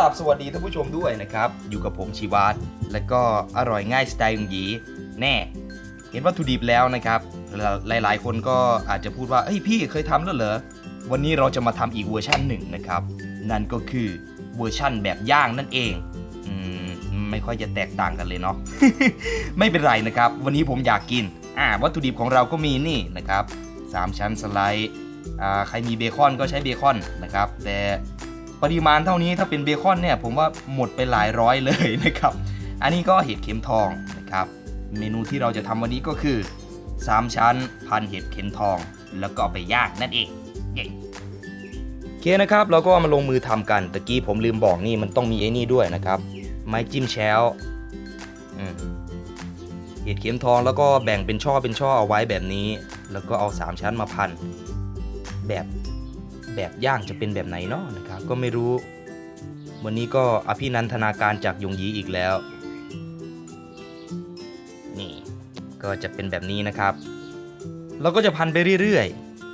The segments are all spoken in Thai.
ลับสวัสดีท่านผู้ชมด้วยนะครับ อยู่กับผมชีวัตและก็อร่อยง่ายสไตล์ยุงหยีแน่ เห็นวัตถุดิบแล้วนะครับ หลายๆ คนก็อาจจะพูดว่าเอ้ยพี่เคยทำแล้วเหรอ วันนี้เราจะมาทำอีกเวอร์ชันหนึ่งนะครับ นั่นก็คือเวอร์ชั่นแบบย่างนั่นเองอืมไม่ค่อยจะแตกต่างกันเลยเนาะไม่เป็นไรนะครับ วันนี้ผมอยากกินอ่าวัตถุดิบของเราก็มีนี่นะครับสามชั้นสไลด์อ่าใครมีเบคอนก็ใช้เบคอนนะครับ แต่ ปริมาณเท่านี้ถ้าเป็นเบคอนเนี่ยผมว่าหมดไปหลายร้อยเลยนะครับ อันนี้ก็เห็ดเข็มทองนะครับ เมนูที่เราจะทำวันนี้ก็คือ 3 ชั้นพันเห็ดเข็มทอง แล้วก็เอาไปย่างนั่นเองเย้โอเคนะครับ เราก็มาลงมือทำกันตะกี้ผมลืมบอกนี่มันต้องมีไอ้นี่ด้วยนะครับ ไม้จิ้มแชลเห็ดเข็มทองแล้วก็แบ่งเป็นช่อเป็นช่อเอาไว้แบบนี้ แล้วก็เอา 3 ชั้นมาพันแบบ แบบย่างจะเป็นแบบไหนเนาะนะครับ ก็ไม่รู้ วันนี้ก็อภินันทนาการจากยงยีอีกแล้ว นี่ก็จะเป็นแบบนี้นะครับ เราก็จะพันไปเรื่อย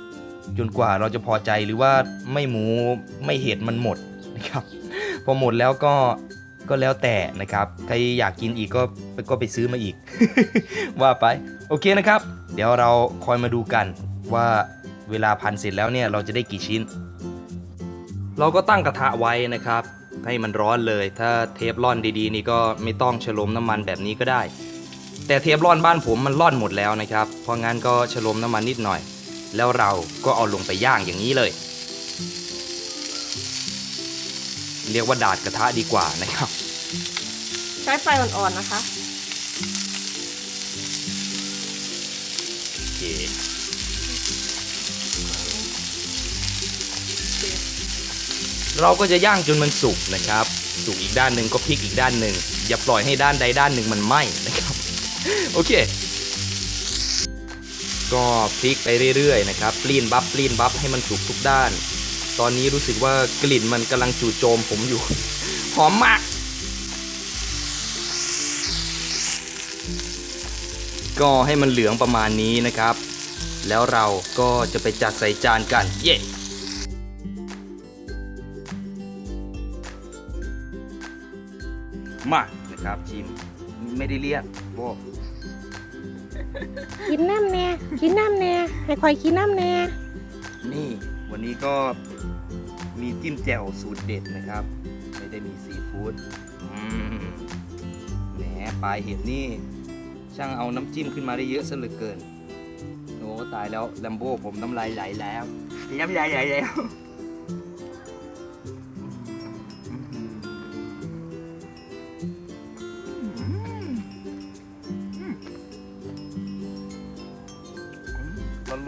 ๆ จนกว่าเราจะพอใจหรือว่าไม่หมูไม่เห็ดมันหมดนะครับ พอหมดแล้วก็ก็แล้วแต่นะครับ ใครอยากกินอีกก็ก็ไปซื้อมาอีก ว่าไป โอเคนะครับ เดี๋ยวเราคอยมาดูกันว่า เวลาพันเสร็จแล้วเนี่ยเราจะได้กี่ชิ้น เราก็ตั้งกระทะไว้นะครับ ให้มันร้อนเลย ถ้าเทฟลอนดีๆ นี่ก็ไม่ต้องฉลมน้ำมันแบบนี้ก็ได้ แต่เทฟลอนบ้านผมมันร่อนหมดแล้วนะครับ เพราะงั้นก็ฉลมน้ำมันนิดหน่อย แล้วเราก็เอาลงไปย่างอย่างนี้เลย เรียกว่าดาดกระทะดีกว่านะครับ ใช้ไฟอ่อนๆนะคะ โอเค เราก็จะย่างจนมันสุกนะครับ สุกอีกด้านหนึ่งก็พลิกอีกด้านหนึ่งอย่าปล่อยให้ด้านใดด้านหนึ่งมันไหม้นะครับ โอเค ก็พลิกไปเรื่อยๆนะครับปลีนบัฟปลีนบัฟให้มันสุกทุกด้าน ตอนนี้รู้สึกว่ากลิ่นมันกำลังจู่โจมผมอยู่ หอมมาก ก็ให้มันเหลืองประมาณนี้นะครับ แล้วเราก็จะไปจัดใส่จานกัน เย้ มานะครับชิมไม่ได้เรียกโอ้กินน้ำแน่กินน้ำแน่ให้คอยกินน้ำแน่นี่วันนี้ก็มีจิ้มแจ่วสูตรเด็ดนะครับ ไม่ได้มีซีฟู้ดอืมแหมปลายเห็ดนี่ ช่างเอาน้ำจิ้มขึ้นมาได้เยอะซะเหลือเกินโอ้ตายแล้วแลมโบ้ผมน้ำลายไหลแล้วน้ำลายไหลแล้ว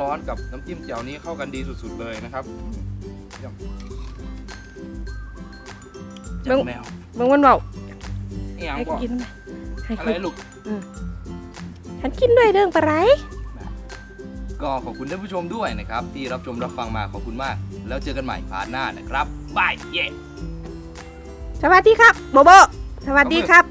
ร้อนๆกับน้ำจิ้มแจ่วนี้เข้ากันดีสุดๆเลยนะครับเยี่ยมจัดแมวเบิ่งมันเบานี่ยังให้บอกกินไหมให้อะคไรอยลูก ฉันกินด้วยเรื่องปลาไหลก็ขอบคุณท่านผู้ชมด้วยนะครับ ที่รับชมรับฟังมาขอบคุณมาก แล้วเจอกันใหม่พาร์ทหน้านะครับบายเย้สวัสดีครับโบโบสวัสดีครับ